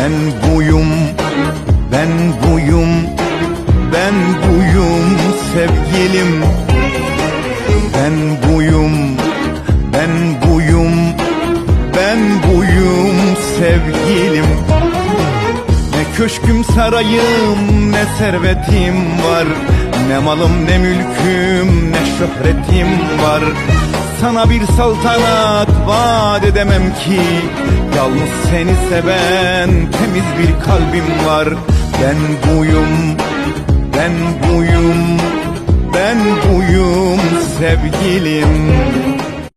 Ben buyum, ben buyum, ben buyum sevgilim. Ben buyum, ben buyum, ben buyum sevgilim. Ne köşküm sarayım, ne servetim var. Ne malım ne mülküm, ne şöhretim var. Sana bir saltanat vaat edemem ki. Yalnız seni seven temiz bir kalbim var. Ben buyum, ben buyum, ben buyum sevgilim